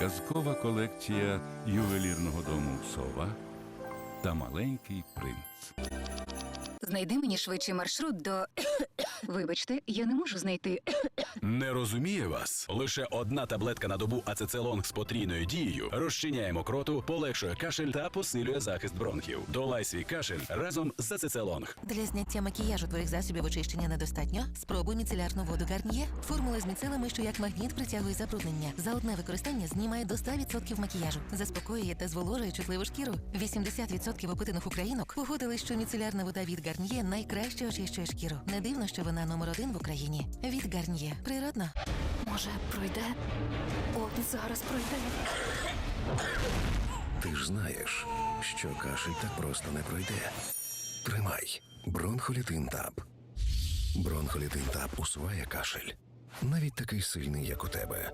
Казкова колекція ювелірного дому Сова та маленький принц. Знайди мені швидший маршрут до. Вибачте, я не можу знайти. Не розуміє вас. Лише одна таблетка на добу ацецелонг з потрійною дією розчиняє мокроту, полегшує кашель та посилює захист бронхів. Долай свій кашель разом з ацецелонг. Для зняття макіяжу твоїх засобів очищення недостатньо. Спробуй міцелярну воду Гарніє. Формула з міцелами, що як магніт притягує забруднення. За одне використання знімає до 100% макіяжу. Заспокоює та зволожує чутливу шкіру. 80% опитаних українок погодили, що міцелярна вода від Гарніє найкраще очищує шкіру. Не дивно, що вона номер один в Україні. Від Гарніє. Природно. Може, пройде? От зараз пройде. Ти ж знаєш, що кашель так просто не пройде. Тримай бронхолітин таб. Бронхолітин таб усуває кашель. Навіть такий сильний, як у тебе.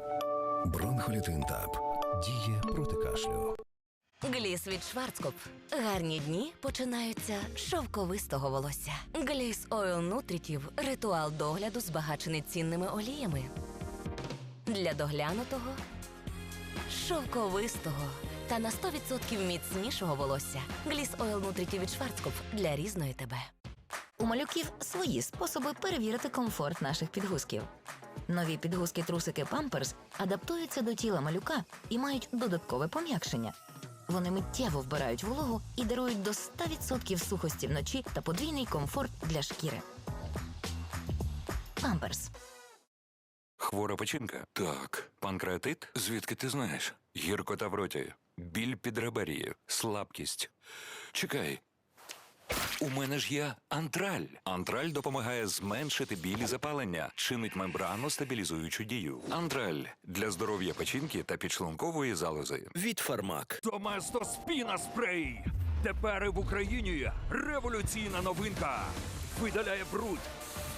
Бронхолітин таб діє проти кашлю. Гліс від Шварцкопф. Гарні дні починаються з шовковистого волосся. Гліс Ойл Нутрітів ритуал догляду збагачений цінними оліями. Для доглянутого, шовковистого та на 100% міцнішого волосся. Гліс Ойл Нутрітів від Шварцкопф для різної тебе. У малюків свої способи перевірити комфорт наших підгузків. Нові підгузки трусики Pampers адаптуються до тіла малюка і мають додаткове пом'якшення. Вони миттєво вбирають вологу і дарують до 100% сухості вночі та подвійний комфорт для шкіри. Памперс. Хвора печінка? Так. Панкреатит? Звідки ти знаєш? Гіркота в роті, біль під реберією, слабкість. Чекай. У мене ж є антраль. Антраль допомагає зменшити біль і запалення, чинить мембрану стабілізуючу дію. Антраль для здоров'я печінки та підшлункової залози. Від фармак. Доместо Спіна Спрей. Тепер і в Україні революційна новинка. Видаляє бруд,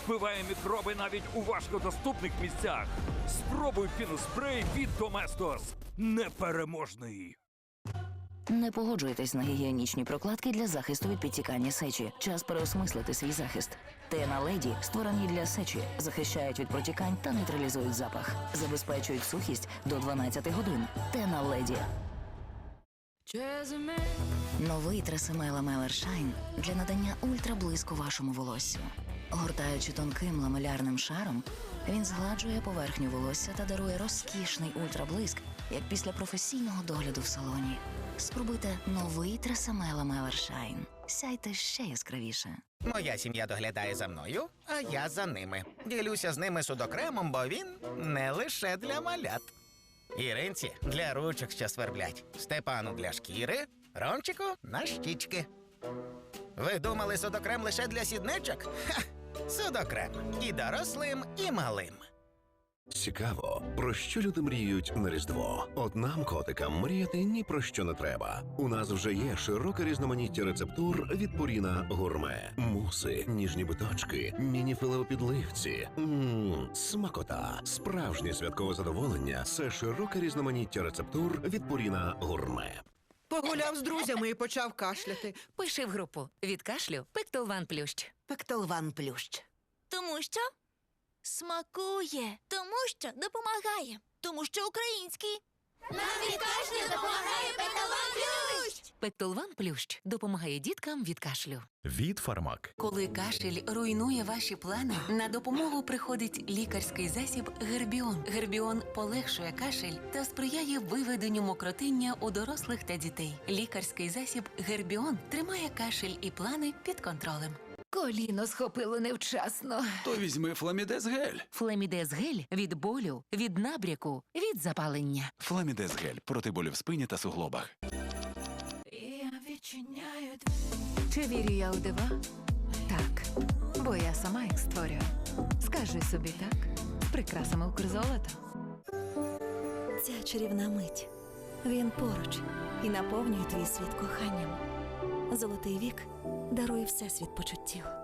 вбиває мікроби навіть у важкодоступних місцях. Спробуй піноспрей від Доместос. Непереможний. Не погоджуйтесь на гігієнічні прокладки для захисту від підтікання сечі. Час переосмислити свій захист. Тена леді створені для сечі, захищають від протікань та нейтралізують запах, забезпечують сухість до 12 годин. Тена леді. Новий Тресемела Мелер Шайн для надання ультраблиску вашому волоссю. Гортаючи тонким ламелярним шаром, він згладжує поверхню волосся та дарує розкішний ультраблиск, як після професійного догляду в салоні. Спробуйте новий Тресемела Мелер Шайн. Сяйте ще яскравіше. Моя сім'я доглядає за мною, а я за ними. Ділюся з ними судокремом, бо він не лише для малят. Іринці для ручок, що сверблять, Степану для шкіри, Ромчику на щічки. Ви думали судокрем лише для сідничок? Ха! Судокрем і дорослим, і малим. Цікаво, про що люди мріють на Різдво? От нам, котикам, мріяти ні про що не треба. У нас вже є широке різноманіття рецептур від Пуріна Гурме, муси, ніжні биточки, міні-філе у підливці. Мм, смакота, справжнє святкове задоволення. Це широке різноманіття рецептур від Пуріна Гурме. Погуляв з друзями і почав кашляти. Пиши в групу від кашлю Пектолван Плющ. Пектолван плющ. Тому що смакує, тому що допомагає, тому що український. Нам від кашлю допомагає Петалон Плющ! Пектолван Плющ допомагає діткам від кашлю. Від фармак. Коли кашель руйнує ваші плани, на допомогу приходить лікарський засіб Гербіон. Гербіон полегшує кашель та сприяє виведенню мокротиння у дорослих та дітей. Лікарський засіб Гербіон тримає кашель і плани під контролем. Коліно схопило невчасно. То візьми фламідез гель. Флемідез гель від болю, від набряку, від запалення. Фламідез гель проти болю в спині та суглобах. Чи вірю я у дива? Так. Бо я сама їх створюю. Скажи собі так. Прикрасами Укрзолото. Ця чарівна мить. Він поруч і наповнює твій світ коханням. Золотий вік дарує всесвіт почуттів.